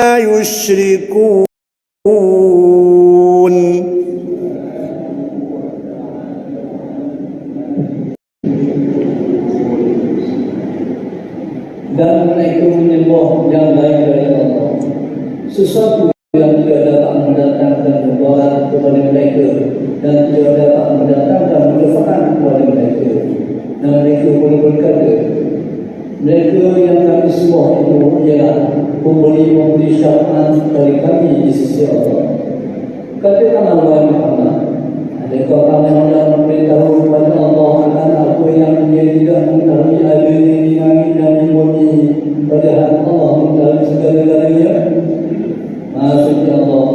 يشركون dan mereka menyembah yang lain daripada Allah. Sesuatu yang tidak dapat mendatangkan mudarat kepada mereka dan tidak dapat mendatangkan manfaat kepada mereka. Dan mereka boleh berkata, mereka yang kami sembah itu ialah pemberi-pemberi syafaat dari kami di sisi Allah. Katakanlah wahai Muhammad, Adakah kamu hendak memberitahu kepada Allah akan apa yang dia tidak mengetahui ada di langit dan di bumi padahal Allah mengetahui segala-galanya? Maksudnya Allah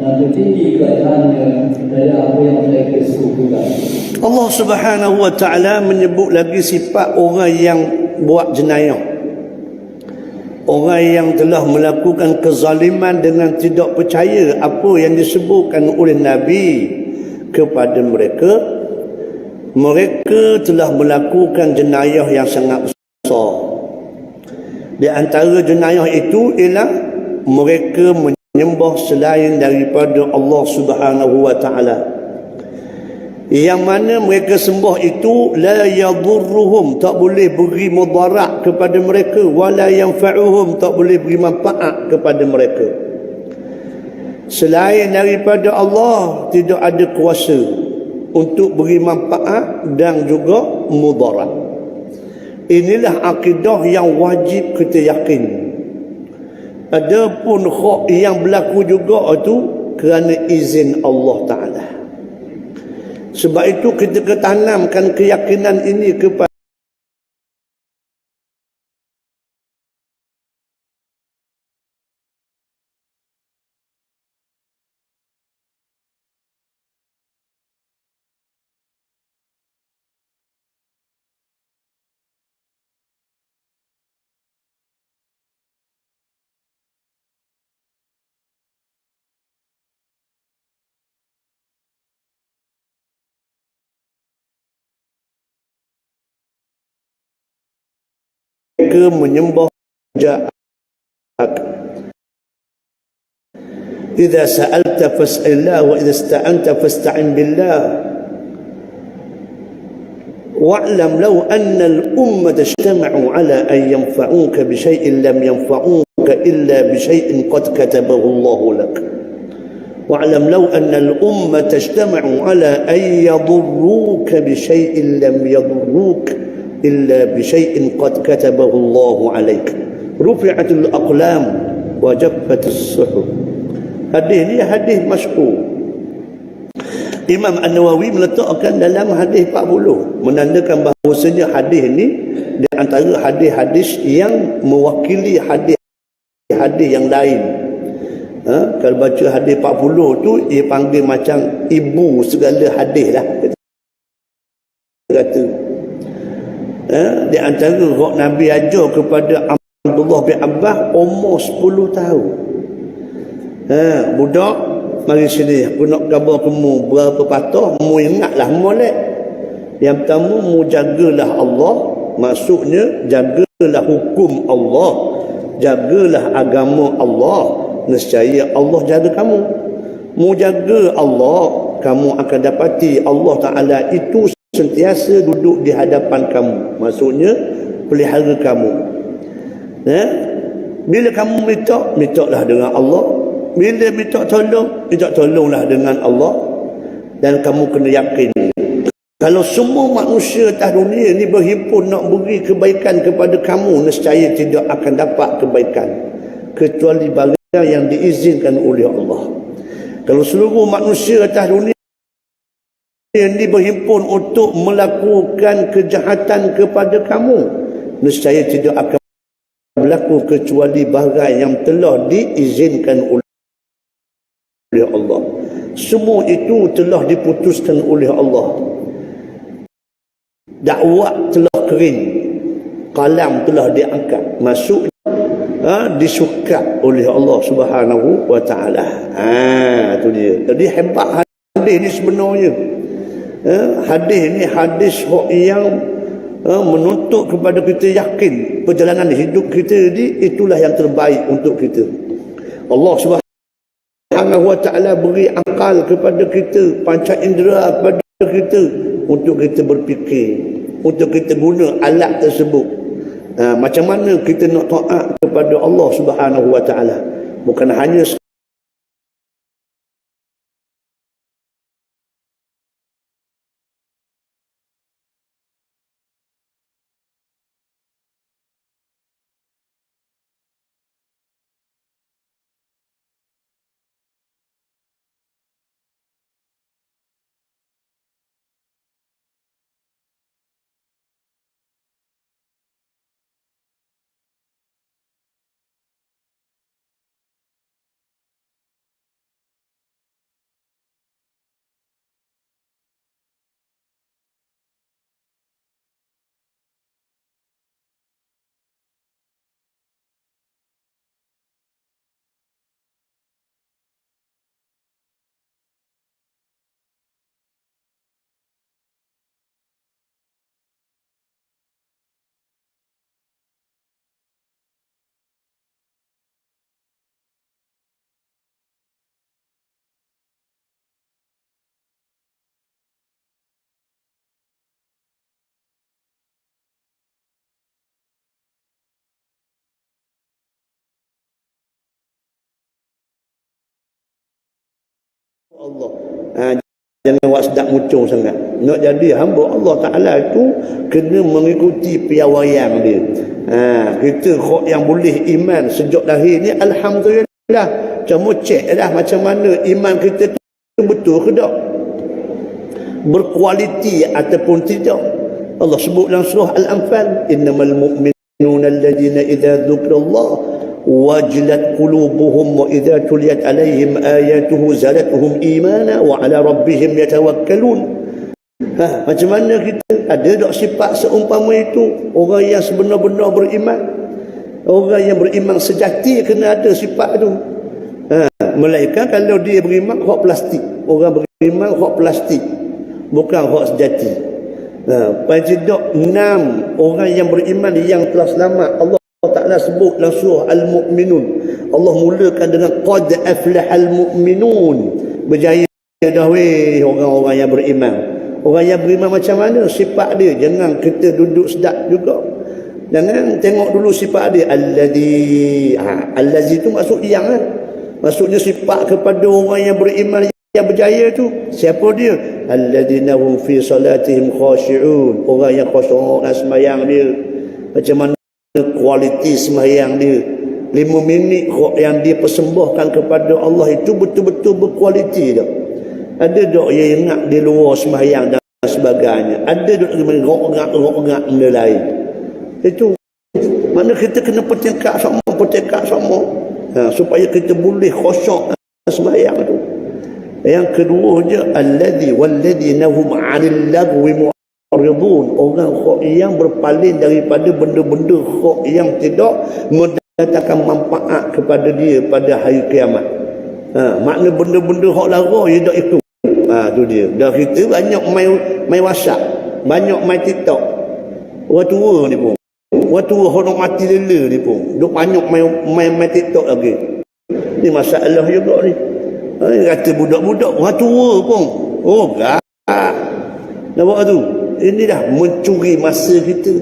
dan tertinggi keadaannya dari apa yang mereka sekutukan. Allah Subhanahu wa taala menyebut lagi sifat orang yang buat jenayah. Orang yang telah melakukan kezaliman dengan tidak percaya apa yang disebutkan oleh Nabi kepada mereka mereka telah melakukan jenayah yang sangat besar. Di antara jenayah itu ialah mereka menyembah selain daripada Allah Subhanahu wa taala yang mana mereka sembah itu la yadurruhum tak boleh beri mudarat kepada mereka wala yanfa'uhum tak boleh beri manfaat kepada mereka Selain daripada Allah tidak ada kuasa untuk beri manfaat dan juga mudarat. Inilah akidah yang wajib kita yakin. Adapun hak yang berlaku juga itu kerana izin Allah Taala. Sebab itu kita ketanamkan keyakinan ini kepada mereka menyembah jahat. إذا سألت فاسأل الله وإذا استعنت فاستعن بالله واعلم لو أن الأمة اجتمعوا على أن ينفعوك بشيء لم ينفعوك إلا بشيء قد كتبه الله لك واعلم لو أن الأمة اجتمعوا على أن يضروك بشيء لم يضروك إلا بشيء قد كتبه الله عليك رفعت الأقلام وجفت السحر هذه هي هذه مشهور Imam An-Nawawi meletakkan dalam hadis 40 menandakan bahawasanya hadis ini di antara hadis-hadis yang mewakili hadis-hadis yang lain. Ha? kalau baca hadis 40 tu ia panggil macam ibu segala hadis lah. Kata ha? di antara rok Nabi ajar kepada Abdullah bin Abbas umur 10 tahun. Ha, budak mari sini. Aku nak gambar kamu. Berapa patah? Mu ingatlah molek yang pertama mu jagalah Allah. Maksudnya jagalah hukum Allah. Jagalah agama Allah. Nescaya Allah jaga kamu. Mu jaga Allah kamu akan dapati Allah Taala itu sentiasa duduk di hadapan kamu maksudnya pelihara kamu ha? bila kamu minta mintalah dengan Allah bila minta tolong, minta tolonglah dengan Allah. Dan kamu kena yakin. Kalau semua manusia atas dunia ni berhimpun nak beri kebaikan kepada kamu, nescaya tidak akan dapat kebaikan. Kecuali bagian yang diizinkan oleh Allah. Kalau seluruh manusia atas dunia ini berhimpun untuk melakukan kejahatan kepada kamu, nescaya tidak akan berlaku kecuali bagian yang telah diizinkan oleh Allah. Semua itu telah diputuskan oleh Allah. Dakwah telah kering. Kalam telah diangkat. Masuk ha, disukat oleh Allah Subhanahu wa taala. Ha tu dia. Jadi hebat hadis ni sebenarnya. Ha, hadis ni hadis yang ha, menuntut kepada kita yakin perjalanan hidup kita ni itulah yang terbaik untuk kita. Allah Subhanahu wa taala beri akal kepada kita, panca indera kepada kita untuk kita berfikir, untuk kita guna alat tersebut. Ha, macam mana kita nak taat kepada Allah Subhanahu wa taala? Bukan hanya Allah. Ha, jangan buat sedap muncung sangat. Nak jadi hamba Allah Ta'ala itu kena mengikuti piawaian dia. Ha, kita kok yang boleh iman sejak lahir ni Alhamdulillah. Cuma cek dah macam mana iman kita tu betul ke tak? Berkualiti ataupun tidak. Allah sebut dalam surah Al-Anfal. Innamal mu'minuna alladhina idha dhukrallah wajilat qulubuhum wa idza tuliyat alaihim ayatuhu zadatuhum imana wa ala rabbihim yatawakkalun ha, macam mana kita? Ada tak sifat seumpama itu? Orang yang sebenar-benar beriman. Orang yang beriman sejati kena ada sifat itu. Ha, melainkan kalau dia beriman hak plastik. Orang beriman hak plastik. Bukan hak sejati. Ha, tidak enam orang yang beriman yang telah selamat. Allah Ta'ala sebut dalam surah Al-Mu'minun. Allah mulakan dengan Qad aflahal mu'minun. Berjaya dah weh orang-orang yang beriman. Orang yang beriman macam mana sifat dia? Jangan kita duduk sedap juga. Jangan tengok dulu sifat dia. Alladhi. Ha, Alladhi tu maksud yang kan? Maksudnya sifat kepada orang yang beriman yang berjaya tu. Siapa dia? Alladhina hum fi salatihim khashi'un. Orang yang khusyuk dan semayang dia. Macam mana kualiti sembahyang dia. Lima minit yang dia persembahkan kepada Allah itu betul-betul berkualiti tak ada dok yang ingat di luar sembahyang dan sebagainya. Ada dok rok-rok-rok benda lain. Itu mana kita kena pertikak sama pertikak sama. Ha, supaya kita boleh khusyuk sembahyang itu yang kedua je alladhi walladhi nahum 'anil lagwi Ridun orang khok yang berpaling daripada benda-benda khok yang tidak mendatangkan manfaat kepada dia pada hari kiamat. Ha, makna benda-benda khok lara dia tak ikut. Ha, tu dia. Dah kita banyak main main WhatsApp, banyak main TikTok. Orang tua ni pun. Orang tua orang mati lela ni pun. Duk banyak main main, main TikTok lagi. Ni masalah juga ni. Ha, kata budak-budak, orang tua pun. Oh, gak. Nampak tu? Ini dah mencuri masa kita.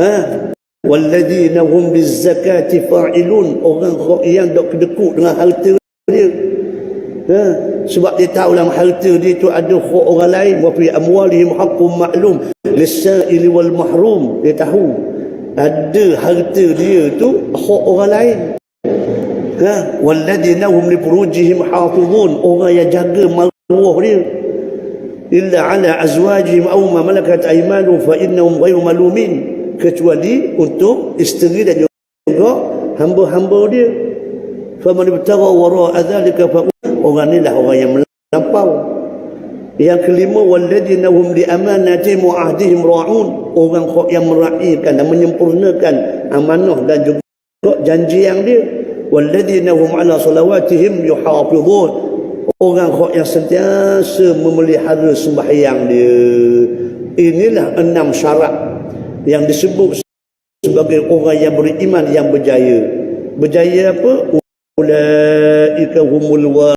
Ha? Walladzina hum bizakati fa'ilun. Orang yang dok kedekut dengan harta dia. Ha? Sebab dia tahu dalam harta dia tu ada hak orang lain. Wa fi amwalihim haqqun ma'lum. Lis-sa'ili wal mahrum. Dia tahu. Ada harta dia tu hak orang lain. Ha? Walladzina hum li furujihim hafizun. Orang yang jaga maruah dia ala azwajihim aw ma malakat aymanuhum fa innahum ghayru malumin. Kecuali untuk isteri dan juga hamba-hamba dia. Faman ibtagha wara dzalika fa orang inilah orang yang melampau. Yang kelima walladzina hum li amanatihim wa ahdihim ra'un. Orang yang meraihkan dan menyempurnakan amanah dan juga janji yang dia. Walladzina hum ala salawatihim yuhafizun orang yang sentiasa memelihara sembahyang dia. Inilah enam syarat yang disebut sebagai orang yang beriman yang berjaya. Berjaya apa? Ulaika humul